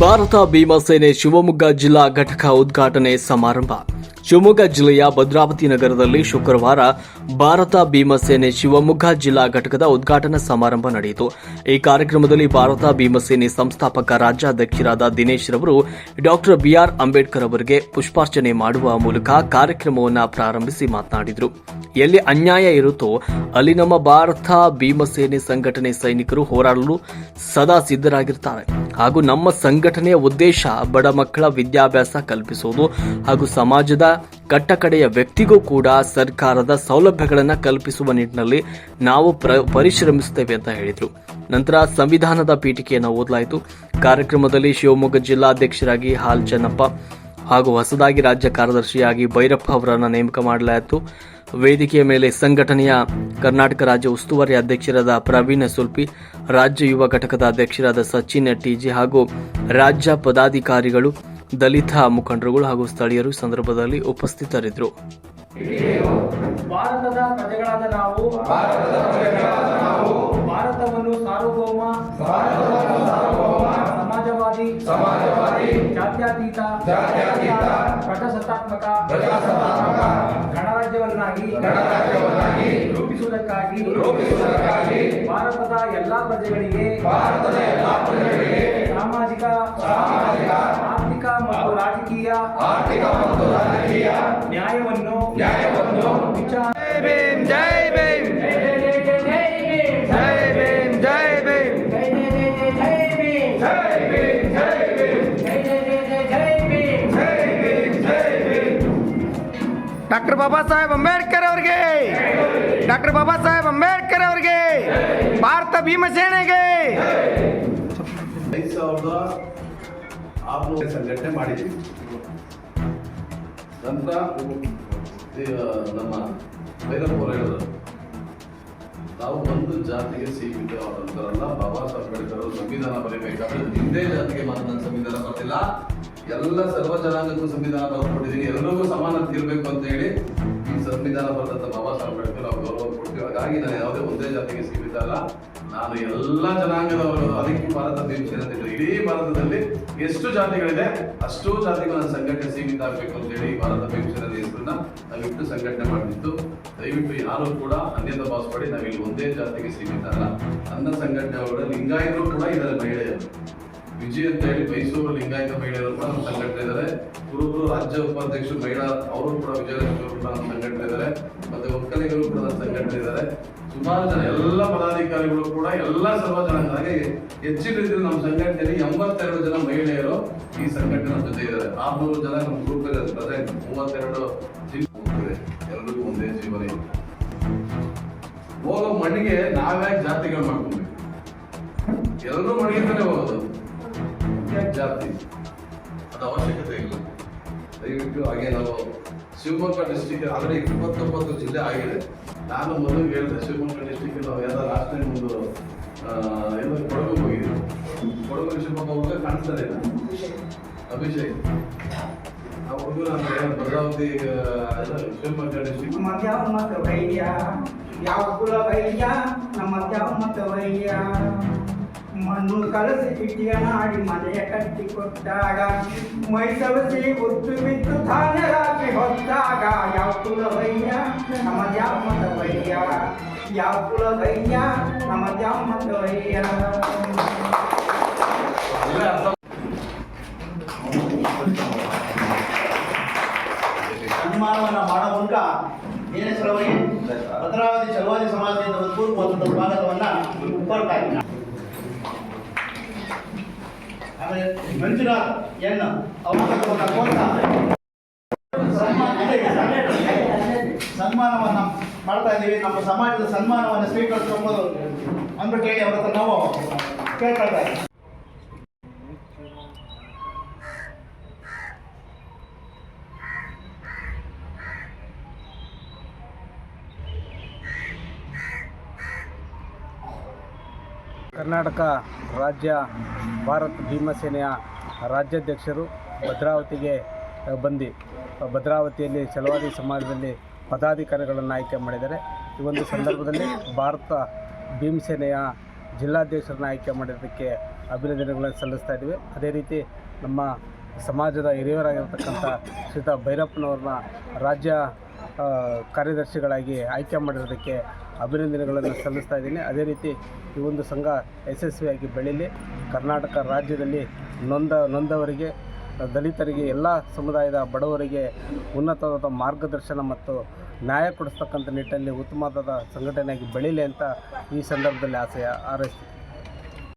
ಭಾರತ ಭೀಮಸೇನೆ ಶಿವಮೊಗ್ಗ ಜಿಲ್ಲಾ ಘಟಕ ಉದ್ಘಾಟನೆ ಸಮಾರಂಭ. ಶಿವಮೊಗ್ಗ ಜಿಲ್ಲೆಯ ಭದ್ರಾವತಿ ನಗರದಲ್ಲಿ ಶುಕ್ರವಾರ ಭಾರತ ಭೀಮಸೇನೆ ಶಿವಮೊಗ್ಗ ಜಿಲ್ಲಾ ಘಟಕದ ಉದ್ಘಾಟನಾ ಸಮಾರಂಭ ನಡೆಯಿತು. ಈ ಕಾರ್ಯಕ್ರಮದಲ್ಲಿ ಭಾರತ ಭೀಮಸೇನೆ ಸಂಸ್ಥಾಪಕ ರಾಜ್ಯಾಧ್ಯಕ್ಷರಾದ ದಿನೇಶ್ ರವರು, ಡಾಕ್ಟರ್ ಬಿಆರ್ ಅಂಬೇಡ್ಕರ್ ಅವರಿಗೆ ಪುಷ್ಪಾರ್ಚನೆ ಮಾಡುವ ಮೂಲಕ ಕಾರ್ಯಕ್ರಮವನ್ನು ಪ್ರಾರಂಭಿಸಿ ಮಾತನಾಡಿದರು. ಎಲ್ಲಿ ಅನ್ಯಾಯ ಇರುತ್ತೋ ಅಲ್ಲಿ ನಮ್ಮ ಭಾರತ ಭೀಮಸೇನೆ ಸಂಘಟನೆ ಸೈನಿಕರು ಹೋರಾಡಲು ಸದಾ ಸಿದ್ಧರಾಗಿರ್ತಾರೆ ಹಾಗೂ ನಮ್ಮ ಸಂಘಟನೆಯ ಉದ್ದೇಶ ಬಡ ಮಕ್ಕಳ ವಿದ್ಯಾಭ್ಯಾಸ ಕಲ್ಪಿಸುವುದು ಹಾಗೂ ಸಮಾಜದ ಕಟ್ಟಕಡೆಯ ವ್ಯಕ್ತಿಗೂ ಕೂಡ ಸರ್ಕಾರದ ಸೌಲಭ್ಯಗಳನ್ನು ಕಲ್ಪಿಸುವ ನಿಟ್ಟಿನಲ್ಲಿ ನಾವು ಪ್ರ, ಪರಿಶ್ರಮಿಸುತ್ತೇವೆ ಅಂತ ಹೇಳಿದರು. ನಂತರ ಸಂವಿಧಾನದ ಪೀಠಿಕೆಯನ್ನು ಓದಲಾಯಿತು. ಕಾರ್ಯಕ್ರಮದಲ್ಲಿ ಶಿವಮೊಗ್ಗ ಜಿಲ್ಲಾಧ್ಯಕ್ಷರಾಗಿ ಹಾಲ್ ಚೆನ್ನಪ್ಪ ಹಾಗೂ ಹೊಸದಾಗಿ ರಾಜ್ಯ ಕಾರ್ಯದರ್ಶಿಯಾಗಿ ಭೈರಪ್ಪ ಅವರನ್ನು ನೇಮಕ ಮಾಡಲಾಯಿತು. ವೇದಿಕೆಯ ಮೇಲೆ ಸಂಘಟನೆಯ ಕರ್ನಾಟಕ ರಾಜ್ಯ ಉಸ್ತುವಾರಿ ಅಧ್ಯಕ್ಷರಾದ ಪ್ರವೀಣ್ ಸುಲ್ಪಿ, ರಾಜ್ಯ ಯುವ ಘಟಕದ ಅಧ್ಯಕ್ಷರಾದ ಸಚಿನ್ ಟಿಜಿ ಹಾಗೂ ರಾಜ್ಯ ಪದಾಧಿಕಾರಿಗಳು, ದಲಿತ ಮುಖಂಡರುಗಳು ಹಾಗೂ ಸ್ಥಳೀಯರು ಸಂದರ್ಭದಲ್ಲಿ ಉಪಸ್ಥಿತರಿದ್ದರು. ಭಾರತದ ಪ್ರಜೆಗಳಾದ ನಾವು, ಭಾರತವನ್ನು ಸಾರ್ವಭೌಮ, ಸಮಾಜವಾದಿ ಸಮಾಜವಾದಿ ಜಾತ್ಯತೀತ ಪ್ರಜಾಸತ್ತಾತ್ಮಕ ಗಣರಾಜ್ಯವನ್ನಾಗಿ ಗಣರಾಜ್ಯವನ್ನಾಗಿ ರೂಪಿಸುವುದಕ್ಕಾಗಿ ರೂಪಿಸುವುದಕ್ಕಾಗಿ ಭಾರತದ ಎಲ್ಲಾ ಪ್ರಜೆಗಳಿಗೆ ಭಾರತದ ಎಲ್ಲಾ ಪ್ರಜೆಗಳಿಗೆ ಸಾಮಾಜಿಕ ಸಾಮಾಜಿಕ ಆರ್ಥಿಕ ಮತ್ತು ರಾಜಕೀಯ ಆರ್ಥಿಕ ಮತ್ತು ರಾಜಕೀಯ ನ್ಯಾಯವನ್ನು ನ್ಯಾಯವನ್ನು ವಿಚಾರ ಜೈ ಭೀಮ್ ಜೈ ಭೀಮ್ ಜೈ ಭೀಮ್ ಜೈ ಭೀಮ್ ಡಾಕ್ಟರ್ ಬಾಬಾ ಸಾಹೇಬ್ ಅಂಬೇಡ್ಕರ್ ಅವರಿಗೆ. ಡಾಕ್ಟರ್ ಬಾಬಾ ಸಾಹೇಬ್ ಅಂಬೇಡ್ಕರ್ ಅವರಿಗೆ. ಭಾರತ ಭೀಮಸೇನೆಗೆ ಐದು ಸಾವಿರದ ಸಂಘಟನೆ ಮಾಡಿದ್ವಿ. ನಮ್ಮ ಹೇಳಿದ್ರು ನಾವು ಒಂದು ಜಾತಿಗೆ ಸೀಮಿತ ಬಾಬಾ ಸಾಹೇಬ್ ಅಂಬೇಡ್ಕರ್ ಅವರು ಸಂವಿಧಾನ ಬರೀಬೇಕಾದ್ರೆ ಹಿಂದೆ ಜಾತಿಗೆ ಮಾತ್ರ ಸಂವಿಧಾನ ಬರ್ತಿಲ್ಲ. ಎಲ್ಲ ಸರ್ವ ಜನಾಂಗಕ್ಕೂ ಸಂವಿಧಾನ ಬರ್ಕೊಟ್ಟಿದ್ದೀನಿ. ಎಲ್ಲರಿಗೂ ಸಮಾನತೆ ಇರಬೇಕು ಅಂತ ಹೇಳಿ ಈ ಸಂವಿಧಾನ ಬರೆದಂತ ಬಾಬಾ ಸಾಹೇಬ್ ಅಂಬೇಡ್ಕರ್ ನಾವು ಗೌರವ ಕೊಡ್ತೀವಿ. ಹಾಗಾಗಿ ನಾನು ಯಾವುದೇ ಒಂದೇ ಜಾತಿಗೆ ಸೀಮಿತ ಅಲ್ಲ. ನಾನು ಎಲ್ಲ ಜನಾಂಗದವರು, ಅದಕ್ಕೆ ಭಾರತ ದೇಶ. ಇಡೀ ಭಾರತದಲ್ಲಿ ಎಷ್ಟು ಜಾತಿಗಳಿದೆ, ಅಷ್ಟು ಜಾತಿಗಳ ಸಂಘಟನೆ ಸೀಮಿತ ಆಗಬೇಕು ಅಂತ ಹೇಳಿ ಭಾರತ ಭೀಮಸೇನೆ ಹೆಸರನ್ನ ನಾವಿಟ್ಟು ಸಂಘಟನೆ ಮಾಡಿದ್ದು. ದಯವಿಟ್ಟು ಯಾರು ಕೂಡ ಅನ್ಯದ ಭಾವಿಸ್ಬೇಡಿ. ನಾವಿಲ್ಲಿ ಒಂದೇ ಜಾತಿಗೆ ಸೀಮಿತ ಅಲ್ಲ. ಅನ್ನ ಸಂಘಟನೆ ಲಿಂಗಾಯತರು ಕೂಡ ಇದರ ಮಹಿಳೆಯರು. ವಿಜಯ್ ಅಂತ ಹೇಳಿ ಮೈಸೂರು ಲಿಂಗಾಯತ ಮಹಿಳೆಯರು ಕೂಡ ನಮ್ಮ ಸಂಘಟನೆ ಇದ್ದಾರೆ. ಕುರುಬರು ರಾಜ್ಯ ಉಪಾಧ್ಯಕ್ಷರು ಮಹಿಳಾ ಅವರು ಕೂಡ ವಿಜಯಲಕ್ಷ್ಮಿ ಕೂಡ ನಮ್ಮ ಸಂಘಟನೆ ಇದ್ದಾರೆ. ಮತ್ತೆ ಒಕ್ಕಲಿಗರು ಕೂಡ ನಮ್ಮ ಸಂಘಟನೆ ಇದ್ದಾರೆ. ಸುಮಾರು ಜನ, ಎಲ್ಲ ಪದಾಧಿಕಾರಿಗಳು ಕೂಡ ಎಲ್ಲ ಸರ್ವ ಹಾಗೆ ಹೆಚ್ಚಿನ ರೀತಿಯಲ್ಲಿ ನಮ್ಮ ಸಂಘಟನೆಯಲ್ಲಿ ಎಂಬತ್ತೆರಡು ಜನ ಮಹಿಳೆಯರು ಈ ಸಂಘಟನೆ ಜೊತೆ ಇದ್ದಾರೆ. ಆರ್ನೂರು ಜನ ನಮ್ಮ ಗ್ರೂಪ್ ಇದೆ ಪ್ರೆಸೆಂಟ್ ಮೂವತ್ತೆರಡು ಎಲ್ಲರಿಗೂ ಒಂದೇ ಜೀವನ ಇದೆ. ಹೋಗೋ ಮಣ್ಣಿಗೆ ನಾವ್ಯಾಕೆ ಜಾತಿಗಳು ಮಾಡ್ಕೊಬೇಕು ಎಲ್ಲರೂ ಮಣ್ಣಿಗೆ ಹೋಗೋದು. ಯಾಕೆ ಜಾತಿ ಅದು ಅವಶ್ಯಕತೆ ಇಲ್ಲ. ದಯವಿಟ್ಟು ಹಾಗೆ ನಾವು ಶಿವಮೊಗ್ಗ ಡಿಸ್ಟಿಕ್ ಆಲ್ರೆಡಿ ಇಪ್ಪತ್ತೊಂಬತ್ತು ಜಿಲ್ಲೆ ಆಗಿದೆ. ನಾನು ಮೊದಲು ಹೇಳಿದೆ, ಶಿವಮೊಗ್ಗ ಡಿಸ್ಟಿಕ್ ನಾವು ಎಲ್ಲ ಲಾಸ್ಟ್ ಟೈಮ್ ಒಂದು ಎಲ್ಲ ಕೊಡಗು ಹೋಗಿದ್ವಿ ಕೊಡಗು ಶಿವಮೊಗ್ಗ ಹೋಗಕ್ಕೆ ಕಾಣಿಸ್ತದೆ ಇಲ್ಲ. ಅಭಿಷೇಕ್. ಆ ನಾನು ಭದ್ರಾವತಿ ಶಿವಮೊಗ್ಗ ಡಿಸ್ಟಿಕ್ ಮಧ್ಯಾಹ್ನ ಯಾವ ಕುಲ ವೈದ್ಯ? ನಮ್ಮ ಮತ ವೈದ್ಯ. ಮಣ್ಣು ಕಲಸಿ ಕಿಟ್ಟಿಯ ನಾಡಿ ಮನೆಯ ಕಟ್ಟಿ ಕೊಟ್ಟಾಗ ಮೈ ಸವಸಿ ಉತ್ತು ಬಿದ್ದು ಧಾನ್ಯ ರಾಶಿ ಹೊತ್ತಾಗ ಯಾವ ಕುಲ ವೈದ್ಯ ನಮ್ಮ ಯಾವ ಮತ ವೈದ್ಯ ಯಾವ ಕುಲ ವೈದ್ಯ ನಮ್ಮ ಯಾವ ಮತ ವೈದ್ಯ ಅಲ್ಲೇ ಅರ್ಥ ಸನ್ಮಾನವನ್ನ ಮಾಡೋ ಮೂಲಕ ದಿನೇಶ್ವರವರಿಗೆ ಭದ್ರಾವತಿ ಚಲವಾದಿ ಸಮಾಜದಿಂದ ಹೃತ್ಪೂರ್ವಕ ಸ್ವಾಗತವನ್ನ ಕೋರ್ತಾ ಇದ್ದೀನಿ ಆಮೇಲೆ ಮಂಜುನಾಥ್ ಎನ್ ಅವಕಾಶವನ್ನ ಕೋರ್ತಾ ಸನ್ಮಾನ ಇದೆ, ಇದೆ. ಸನ್ಮಾನವನ್ನ ಮಾಡ್ತಾ ಇದ್ದೀವಿ ನಮ್ಮ ಸಮಾಜದ ಸನ್ಮಾನವನ್ನು ಸ್ವೀಕರಿಸ್ಕೊಂಡು ಅಂದ್ಬಿಟ್ಟು ಹೇಳಿ ಅವ್ರ ಹತ್ರ ನಾವು ಕೇಳ್ಕೊಳ್ತಾ ಇದ್ದೀವಿ ಕರ್ನಾಟಕ ರಾಜ್ಯ ಭಾರತ್ ಭೀಮಸೇನೆಯ ರಾಜ್ಯಾಧ್ಯಕ್ಷರು ಭದ್ರಾವತಿಗೆ ಬಂದು ಭದ್ರಾವತಿಯಲ್ಲಿ ಚಲವಾದಿ ಸಮಾಜದಲ್ಲಿ ಪದಾಧಿಕಾರಿಗಳನ್ನು ಆಯ್ಕೆ ಮಾಡಿದ್ದಾರೆ. ಈ ಒಂದು ಸಂದರ್ಭದಲ್ಲಿ ಭಾರತ ಭೀಮಸೇನೆಯ ಜಿಲ್ಲಾಧ್ಯಕ್ಷರನ್ನು ಆಯ್ಕೆ ಮಾಡಿದ್ದಕ್ಕೆ ಅಭಿನಂದನೆಗಳನ್ನು ಸಲ್ಲಿಸ್ತಾ ಇದ್ದೀವಿ. ಅದೇ ರೀತಿ ನಮ್ಮ ಸಮಾಜದ ಹಿರಿಯರಾಗಿರ್ತಕ್ಕಂಥ ಶ್ರೀತಾ ಭೈರಪ್ಪನವ್ರನ್ನ ರಾಜ್ಯ ಕಾರ್ಯದರ್ಶಿಗಳಾಗಿ ಆಯ್ಕೆ ಮಾಡಿರೋದಕ್ಕೆ ಅಭಿನಂದನೆಗಳನ್ನು ಸಲ್ಲಿಸ್ತಾ ಇದ್ದೀನಿ. ಅದೇ ರೀತಿ ಈ ಒಂದು ಸಂಘ ಯಶಸ್ವಿಯಾಗಿ ಬೆಳೀಲಿ. ಕರ್ನಾಟಕ ರಾಜ್ಯದಲ್ಲಿ ನೊಂದ, ನೊಂದವರಿಗೆ, ದಲಿತರಿಗೆ, ಎಲ್ಲ ಸಮುದಾಯದ ಬಡವರಿಗೆ ಉನ್ನತವಾದ ಮಾರ್ಗದರ್ಶನ ಮತ್ತು ನ್ಯಾಯ ಕೊಡಿಸ್ತಕ್ಕಂಥ ನಿಟ್ಟಿನಲ್ಲಿ ಉತ್ತಮವಾದ ಸಂಘಟನೆಯಾಗಿ ಬೆಳೀಲಿ ಅಂತ ಈ ಸಂದರ್ಭದಲ್ಲಿ ಆಸೆಯ ಹಾರೈಸ್ತೀನಿ